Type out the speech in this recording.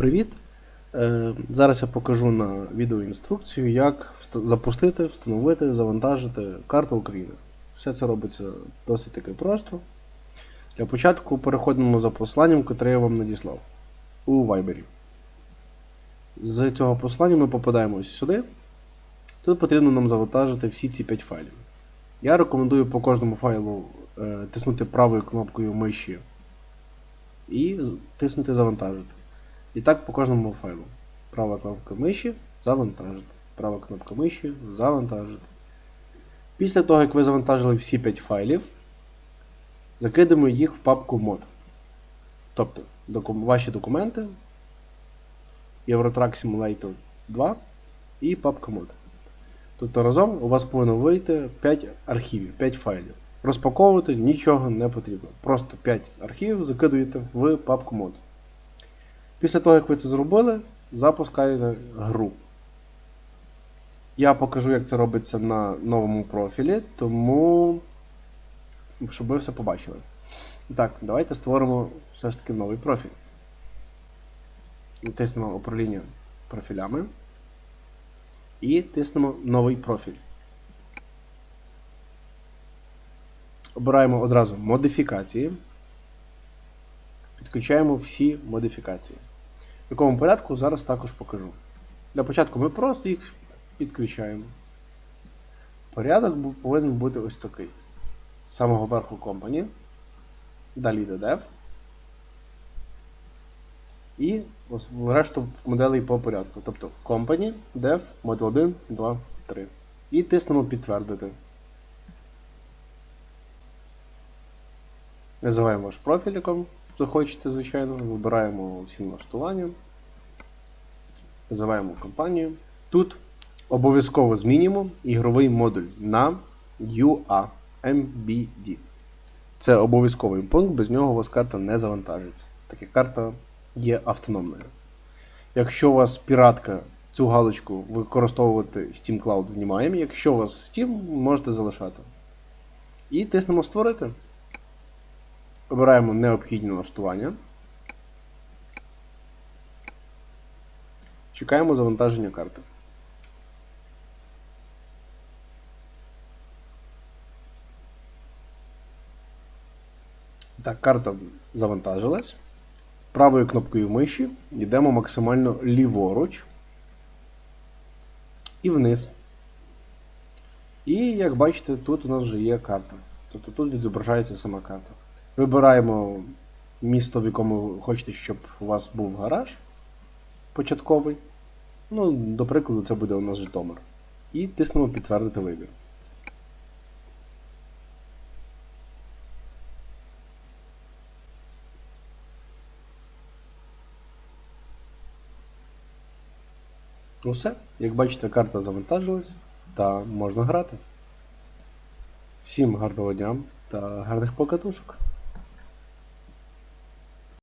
Привіт! Е, Зараз я покажу на відеоінструкцію, як запустити, встановити, завантажити карту України. Все це робиться досить таки просто. Для початку переходимо за посиланням, яке я вам надіслав у Viber. З цього посилання ми попадаємо сюди. Тут потрібно нам завантажити всі ці 5 файлів. Я рекомендую по кожному файлу е, тиснути правою кнопкою миші і тиснути завантажити. І так по кожному файлу. Права кнопка миші завантажити. Права кнопка миші завантажити. Після того, як ви завантажили всі 5 файлів, закидаємо їх в папку мод. Тобто доку- ваші документи, Eurotrack Simulator 2 і папка мод. Тобто разом у вас повинно вийти 5 архівів, 5 файлів. Розпаковувати нічого не потрібно. Просто 5 архівів закидуєте в папку мод. Після того, як ви це зробили, запускаєте гру. Я покажу, як це робиться на новому профілі, тому щоб ви все побачили. Так, давайте створимо все ж таки новий профіль. Тиснемо управління профілями. І тиснемо новий профіль. Обираємо одразу модифікації. Підключаємо всі модифікації. В якому порядку зараз також покажу. Для початку ми просто їх підключаємо. Порядок повинен бути ось такий. З самого верху Company. Далі йде Dev. І ось решту моделей по порядку. Тобто Company, Dev, Model 1, 2, 3. І тиснемо підтвердити. Називаємо ваш профіль, ви хочете, звичайно. Вибираємо всі налаштування. Називаємо компанію. Тут обов'язково змінюємо ігровий модуль на UAMBD. Це обов'язковий пункт, без нього у вас карта не завантажиться. Так як карта є автономною. Якщо у вас піратка, цю галочку використовувати Steam Cloud знімаємо. Якщо у вас Steam, можете залишати. І тиснемо Створити. Обираємо необхідні налаштування. Чекаємо завантаження карти. Так, карта завантажилась. Правою кнопкою миші йдемо максимально ліворуч і вниз. І як бачите, тут у нас вже є карта. Тобто тут відображається сама карта. Вибираємо місто, в якому ви хочете, щоб у вас був гараж початковий. Ну, до прикладу, це буде у нас Житомир. І тиснемо підтвердити вибір. Ну все, як бачите, карта завантажилась та можна грати. Всім гарного дня та гарних покатушок!